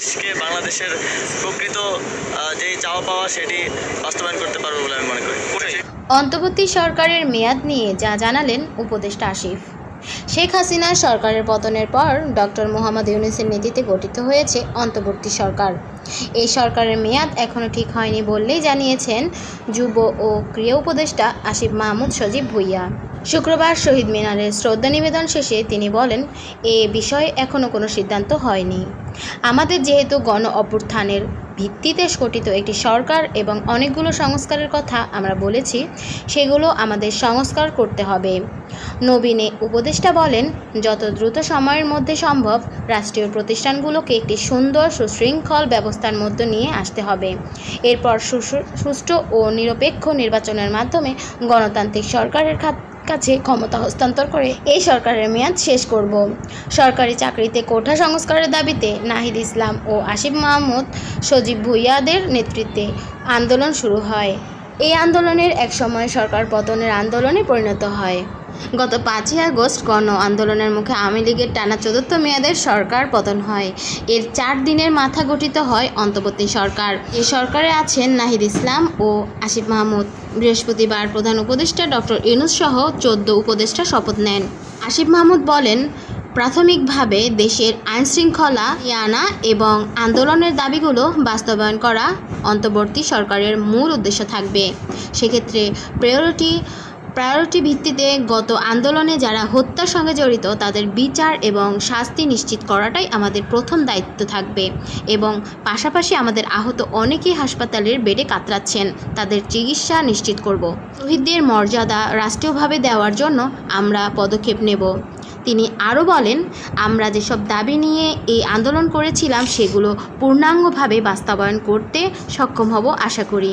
দেশকে বাংলাদেশের প্রকৃত যেই চাওয়া পাওয়া সেটি বাস্তবায়ন করতে পারবে বলে আমি মনে করি। অন্তর্বর্তী সরকারের মেয়াদ নিয়ে যা জানালেন উপদেষ্টা আসিফ শেখ হাসিনার সরকারের পতনের পর ডক্টর মোহাম্মদ ইউনুসের নেতৃত্বে গঠিত হয়েছে অন্তর্বর্তী সরকার। এই সরকারের মেয়াদ এখনও ঠিক হয়নি বললেই জানিয়েছেন যুব ও ক্রিয়া উপদেষ্টা আসিফ মাহমুদ সজীব ভুইয়া। শুক্রবার শহীদ মিনারের শ্রদ্ধা নিবেদন শেষে তিনি বলেন, এ বিষয়ে এখনও কোনো সিদ্ধান্ত হয়নি। আমাদের যেহেতু গণ অভ্যুত্থানের ভিত্তিতে গঠিত একটি সরকার এবং অনেকগুলো সংস্কারের কথা আমরা বলেছি, সেগুলো আমাদের সংস্কার করতে হবে। নবীনে উপদেষ্টা বলেন, যত দ্রুত সময়ের মধ্যে সম্ভব রাষ্ট্রীয় প্রতিষ্ঠানগুলোকে একটি সুন্দর সুশৃঙ্খল ব্যবস্থার মধ্যে নিয়ে আসতে হবে। এরপর সুষ্ঠু ও নিরপেক্ষ নির্বাচনের মাধ্যমে গণতান্ত্রিক সরকারের খাত- কাছে ক্ষমতা হস্তান্তর করে এই সরকারের মেয়াদ শেষ করব। সরকারি চাকরিতে কোঠা সংস্কারের দাবিতে নাহিদ ইসলাম ও আসিফ মাহমুদ সজীব ভুইয়াদের নেতৃত্বে আন্দোলন শুরু হয়। এই আন্দোলনের এক সময় সরকার পতনের আন্দোলনে পরিণত হয়। গত পাঁচই আগস্ট গণ আন্দোলনের মুখে আওয়ামী লীগের টানা চতুর্থ মেয়াদের সরকার পতন হয়। এর চার দিনের মাথা গঠিত হয় অন্তর্বর্তী সরকার। এই সরকারে আছেন নাহিদ ইসলাম ও আসিফ মাহমুদ। বৃহস্পতিবার প্রধান উপদেষ্টা ডক্টর ইউনুস সহ চোদ্দ উপদেষ্টা শপথ নেন। আসিফ মাহমুদ বলেন প্রাথমিকভাবে দেশের আইনশৃঙ্খলা আনা এবং আন্দোলনের দাবিগুলো বাস্তবায়ন করা অন্তর্বর্তী সরকারের মূল উদ্দেশ্য থাকবে। সেক্ষেত্রে প্রায়োরিটি প্রায়োরিটি ভিত্তিতে গত আন্দোলনে যারা হত্যার সঙ্গে জড়িত, তাদের বিচার এবং শাস্তি নিশ্চিত করাটাই আমাদের প্রথম দায়িত্ব থাকবে এবং পাশাপাশি আমাদের আহত অনেকেই হাসপাতালের বেডে কাতরাচ্ছেন। তাদের চিকিৎসা নিশ্চিত করব। শহীদদের মর্যাদা রাষ্ট্রীয়ভাবে দেওয়ার জন্য আমরা পদক্ষেপ নেব। তিনি আরও বলেন, আমরা যেসব দাবি নিয়ে এই আন্দোলন করেছিলাম সেগুলো পূর্ণাঙ্গভাবে বাস্তবায়ন করতে সক্ষম হব আশা করি।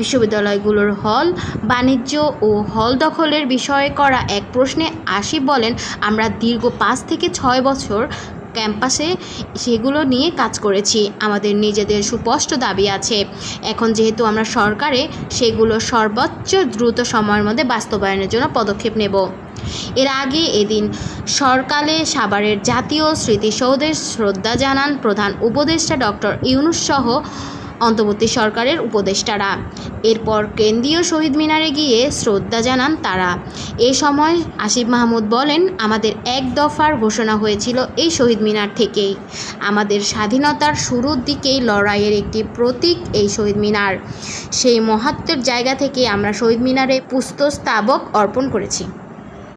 বিশ্ববিদ্যালয়গুলোর হল বাণিজ্য ও হল দখলের বিষয়ে করা এক প্রশ্নে আসিফ বলেন, আমরা দীর্ঘ পাঁচ থেকে ছয় বছর ক্যাম্পাসে সেগুলো নিয়ে কাজ করেছি। আমাদের নিজেদের সুস্পষ্ট দাবি আছে। এখন যেহেতু আমরা সরকারে, সেগুলো সর্বোচ্চ দ্রুত সময়ের মধ্যে বাস্তবায়নের জন্য পদক্ষেপ নেব। এর আগে এদিন সরকালে সাভারের জাতীয় স্মৃতিসৌধের শ্রদ্ধা জানান প্রধান উপদেষ্টা ডক্টর ইউনুস সহ অন্তর্বর্তী সরকারের উপদেষ্টারা। এরপর কেন্দ্রীয় শহীদ মিনারে গিয়ে শ্রদ্ধা জানান তারা। এ সময় আসিফ মাহমুদ বলেন, আমাদের এক দফার ঘোষণা হয়েছিল এই শহীদ মিনার থেকেই। আমাদের স্বাধীনতার শুরুর দিকেই লড়াইয়ের একটি প্রতীক এই শহীদ মিনার। সেই মহাত্মের জায়গা থেকে আমরা শহীদ মিনারে পুস্তস্তাবক অর্পণ করেছি।